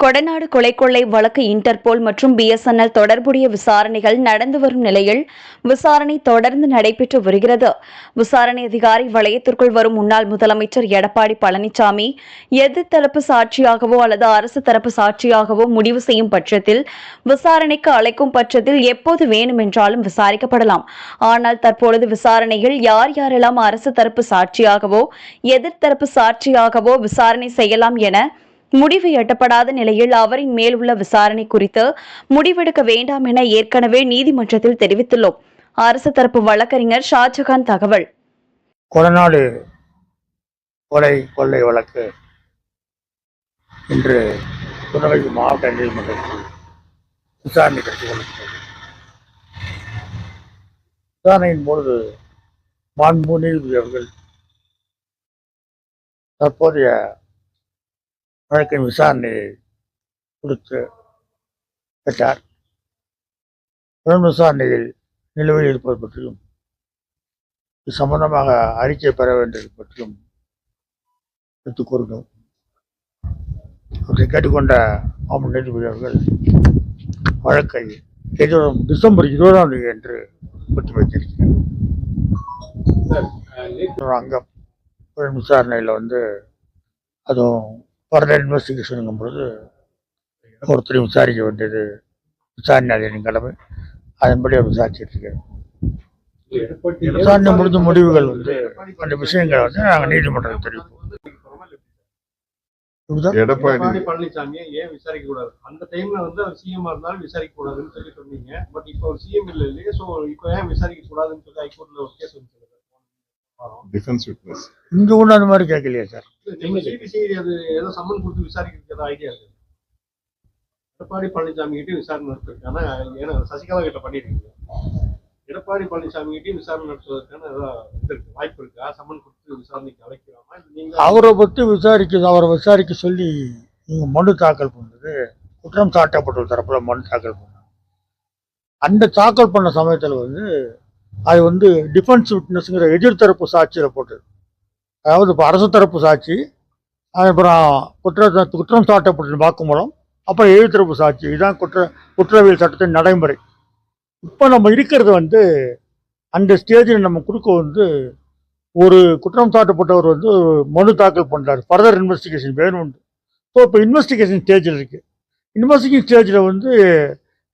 கொடநாடு கொலை கொள்ளை வழக்கு இன்டர்போல் மற்றும் பிஎஸ்என்எல் தொடர்புடைய விசாரணைகள் நடந்து வரும் நிலையில் விசாரணை தொடர்ந்து நடைபெற்று வருகிறது. விசாரணை அதிகாரி வளையத்திற்குள் வரும் முன்னாள் முதலமைச்சர் எடப்பாடி பழனிசாமி எதிர்த்தரப்பு சாட்சியாகவோ அல்லது அரசு தரப்பு சாட்சியாகவோ முடிவு செய்யும் பட்சத்தில் விசாரணைக்கு அழைக்கும் பட்சத்தில் எப்போது வேண்டுமென்றாலும் விசாரிக்கப்படலாம். ஆனால் தற்பொழுது விசாரணையில் யார் யாரெல்லாம் அரசு தரப்பு சாட்சியாகவோ எதிர்த்தரப்பு சாட்சியாகவோ விசாரணை செய்யலாம் என முடிவு எட்டப்படாத நிலையில் அவரின் மேல் உள்ள விசாரணை குறித்து முடிவெடுக்க வேண்டாம் என ஏற்கனவே நீதிமன்றத்தில் தெரிவித்துள்ளோம். அரசு தரப்பு வழக்கறிஞர் ஷாஜகான் தகவல். கொடநாடு கொலை கொள்ளை வழக்கு இன்று திருநெல்வேலி மாவட்ட நீதிமன்றத்தில் விசாரணை நடத்தி கொண்டிருக்கிறது. விசாரணையின் பொழுது மாண்பு நீதிபதி அவர்கள் தற்போதைய வழக்கின் விசாரணையை கொடுத்து கேட்டார் தொடர் விசாரணையில் நிலுவையில் இருப்பது பற்றியும் இது சம்பந்தமாக அறிக்கை பெற வேண்டியது பற்றியும் எடுத்துக் கூறினோம் அவற்றை கேட்டுக்கொண்ட மாமன் நீதிபதி அவர்கள் வழக்கை எதிரும் டிசம்பர் இருபதாம் தேதி என்று ஒத்தி வைத்திருக்கிறார் அங்கம் புலன் விசாரணையில் வந்து அதுவும் ஃபர்தர் இன்வெஸ்டிகேஷனுங்கும் பொழுது ஒருத்தரையும் விசாரிக்க வேண்டியது விசாரணை அதிகாரியின் கடமை. அதன்படி அவர் விசாரிச்சுட்டு இருக்காரு. விசாரணை முடிஞ்ச முடிவுகள் வந்து அந்த விஷயங்களை வந்து நாங்கள் நீதிமன்றத்தில் தெரிவிப்போம். எடப்பாடி. பழனிசாமியை ஏன் விசாரிக்க கூடாது அந்த டைம்ல வந்து அவர் சிஎம் இருந்தாலும் விசாரிக்க கூடாதுன்னு சொல்லி சொன்னீங்க பட் இப்போ அவர் சிஎம் இல்ல இல்லையே சோ இப்போ ஏன் விசாரிக்க கூடாதுன்னு சொல்லி ஹைகோர்ட்ல ஒரு கேஸ் வந்து டிஃபென்ஸ் விட்னஸ் இங்கே ஒன்றும் அந்த மாதிரி கேட்கலையே சார் நீங்க சிபிசிஐடி அது ஏதோ சம்மன் கொடுத்து விசாரிக்கிறதுக்கு ஏதோ ஐடியா இருக்கு. எடப்பாடி பழனிசாமி கிட்டயும் விசாரணை நடத்துறதுக்கான ஏன்னா சசிகலா கிட்ட பண்ணிருக்கீங்க. எடப்பாடி பழனிசாமி கிட்டயும் விசாரணை நடத்துவதற்கான ஏதோ இது இருக்கு வாய்ப்பு இருக்கா? சம்மன் கொடுத்து விசாரணைக்கு அழைக்கலாமா? அவரை பற்றி விசாரிக்க அவரை விசாரிக்க சொல்லி நீங்கள் மனு தாக்கல் பண்ணது குற்றம் சாட்டப்பட்ட தரப்புல மனு தாக்கல் பண்ணாங்க. அந்த தாக்கல் பண்ண சமயத்தில் வந்து அது வந்து டிஃபென்ஸ் விட்னஸ்ங்கிற எதிர்த்தரப்பு சாட்சியில் போட்டது. அதாவது இப்போ அரசு தரப்பு சாட்சி அப்புறம் குற்ற குற்றம் சாட்டப்பட்ட வாக்குமூலம் அப்புறம் எதிர்த்தரப்பு சாட்சி. இதுதான் குற்ற குற்றவியல் சட்டத்தின் நடைமுறை. இப்போ நம்ம இருக்கிறது வந்து அந்த ஸ்டேஜில் நம்ம கொடுக்க வந்து ஒரு குற்றம் சாட்டப்பட்டவர் வந்து மனு தாக்கல் பண்ணுறாரு ஃபர்தர் இன்வெஸ்டிகேஷன் வேணும்னு ஸோ இப்போ இன்வெஸ்டிகேஷன் ஸ்டேஜில் இருக்குது இன்வெஸ்டிகேஷன் ஸ்டேஜில் வந்து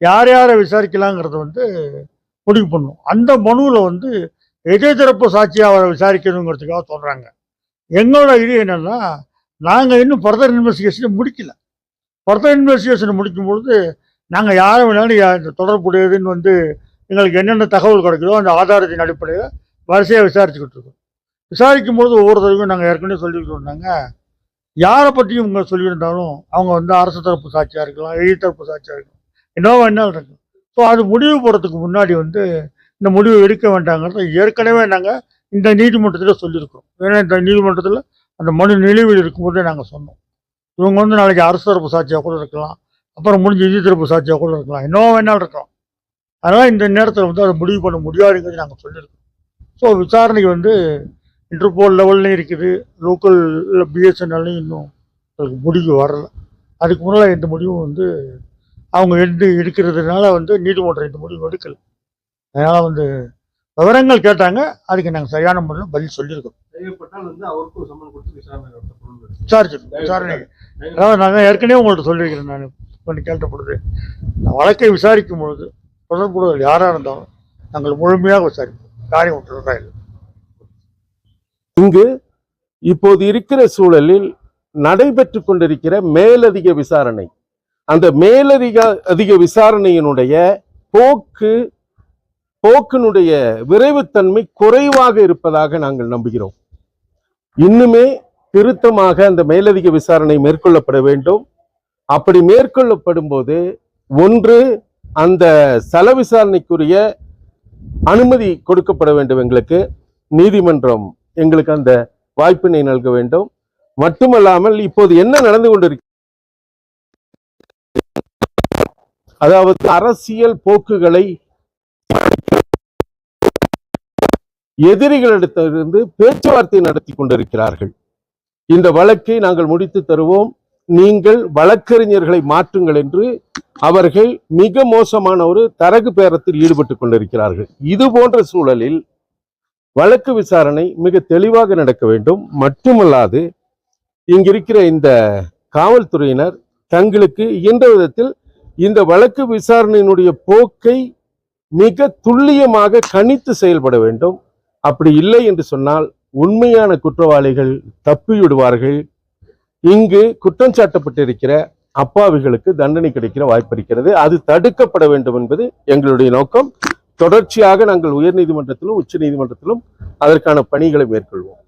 யார் யாரை விசாரிக்கலாங்கிறது வந்து முடிவு பண்ணும். அந்த மனுவில் வந்து எதிர்த்தரப்பு சாட்சியாக அவரை விசாரிக்கணுங்கிறதுக்காக சொல்கிறாங்க எங்களோட இது என்னென்னா நாங்கள் இன்னும் ஃபர்தர் இன்வெஸ்டிகேஷனை முடிக்கல. ஃபர்தர் இன்வெஸ்டிகேஷனை முடிக்கும் பொழுது நாங்கள் யாரை வேணாலும் இந்த தொடர்புடையதுன்னு வந்து எங்களுக்கு என்னென்ன தகவல் கிடைக்குதோ அந்த ஆதாரத்தின் அடிப்படையில் வரிசையாக விசாரிச்சுக்கிட்டு இருக்கோம். விசாரிக்கும் பொழுது ஒவ்வொரு தடவையும் நாங்கள் ஏற்கனவே சொல்லிக்கிட்டு இருந்தாங்க யாரை பற்றியும் இவங்க சொல்லியிருந்தாலும் அவங்க வந்து அரசு தரப்பு சாட்சியாக இருக்கலாம் எதிர் தரப்பு சாட்சியாக இருக்கலாம். என்னவோ என்ன இருக்கும் ஸோ அது முடிவு போகிறதுக்கு முன்னாடி வந்து இந்த முடிவு எடுக்க வேண்டாங்கிறத ஏற்கனவே நாங்கள் இந்த நீதிமன்றத்தில் சொல்லியிருக்கோம் ஏன்னா இந்த நீதிமன்றத்தில் அந்த மனு நிலுவையில் இருக்கும்போதே நாங்கள் சொன்னோம். இவங்க வந்து நாளைக்கு அரசு தரப்பு சாட்சியாக கூட இருக்கலாம். அப்புறம் முடிஞ்ச எதிர் தரப்பு சாட்சியாக கூட இருக்கலாம். என்னவோ வேணாலும் இருக்கலாம். அதனால் இந்த நேரத்தில் வந்து அதை முடிவு பண்ண முடியாதுங்கிறது நாங்கள் சொல்லியிருக்கோம் ஸோ விசாரணைக்கு வந்து இன்டர்போல் லெவல்லையும் இருக்குது. லோக்கல் பிஎஸ்என்எல்லையும் இன்னும் அதுக்கு முடிவு வரல. அதுக்கு முன்னால் எந்த முடிவும் வந்து அவங்க எடுத்து எடுக்கிறதுனால வந்து நீதிமன்றம் இந்த முடிவு எடுக்கல. அதனால் வந்து விவரங்கள் கேட்டாங்க. அதுக்கு நாங்கள் சரியான முறையில் பதில் சொல்லியிருக்கோம். தேவைப்பட்டால் வந்து அவருக்கும் சம்மன் கொடுத்து விசாரணை நடத்தப்படும் விசாரிச்சிருக்கோம் விசாரணை. அதாவது நாங்கள் ஏற்கனவே உங்கள்கிட்ட சொல்லியிருக்கிறேன் நான். பண்ணி கேட்ட பொழுது இந்த வழக்கை விசாரிக்கும் பொழுது தொடர்புடைய யாராக இருந்தாலும் நாங்கள் முழுமையாக விசாரிப்போம். காரியம் விட்டுறதா இல்லை. இங்கு இப்போது இருக்கிற சூழலில் நடைபெற்று கொண்டிருக்கிற மேலதிக விசாரணை. அந்த மேலதிக அதிக விசாரணையினுடைய போக்கு போக்கினுடைய விரைவுத்தன்மை குறைவாக இருப்பதாக நாங்கள் நம்புகிறோம். இன்னுமே திருத்தமாக அந்த மேலதிக விசாரணை மேற்கொள்ளப்பட வேண்டும். அப்படி மேற்கொள்ளப்படும் போது ஒன்று அந்த சல விசாரணைக்குரிய அனுமதி கொடுக்கப்பட வேண்டும் எங்களுக்கு. நீதிமன்றம் எங்களுக்கு அந்த வாய்ப்பினை நல்க வேண்டும். மட்டுமல்லாமல் இப்போது என்ன நடந்து கொண்டிருக்கு அதாவது அரசியல் போக்குகளை எதிரிகளிடத்திலிருந்து பேச்சுவார்த்தை நடத்தி கொண்டிருக்கிறார்கள். இந்த வழக்கை நாங்கள் முடித்து தருவோம். நீங்கள் வழக்கறிஞர்களை மாற்றுங்கள் என்று அவர்கள் மிக மோசமான ஒரு தரகு பேரத்தில் ஈடுபட்டு கொண்டிருக்கிறார்கள். இது போன்ற சூழலில் வழக்கு விசாரணை மிக தெளிவாக நடக்க வேண்டும். மட்டுமல்லாது இங்கிருக்கிற இந்த காவல்துறையினர் தங்களுக்கு இயன்ற விதத்தில் இந்த வழக்கு விசாரணையினுடைய போக்கை மிக துல்லியமாக கணித்து செயல்பட வேண்டும். அப்படி இல்லை என்று சொன்னால் உண்மையான குற்றவாளிகள் தப்பிவிடுவார்கள் இங்கு குற்றம் சாட்டப்பட்டிருக்கிற அப்பாவிகளுக்கு தண்டனை கிடைக்கிற வாய்ப்பு இருக்கிறது. அது தடுக்கப்பட வேண்டும் என்பது எங்களுடைய நோக்கம். தொடர்ச்சியாக நாங்கள் உயர்நீதிமன்றத்திலும் உச்ச நீதிமன்றத்திலும் அதற்கான பணிகளை மேற்கொள்வோம்.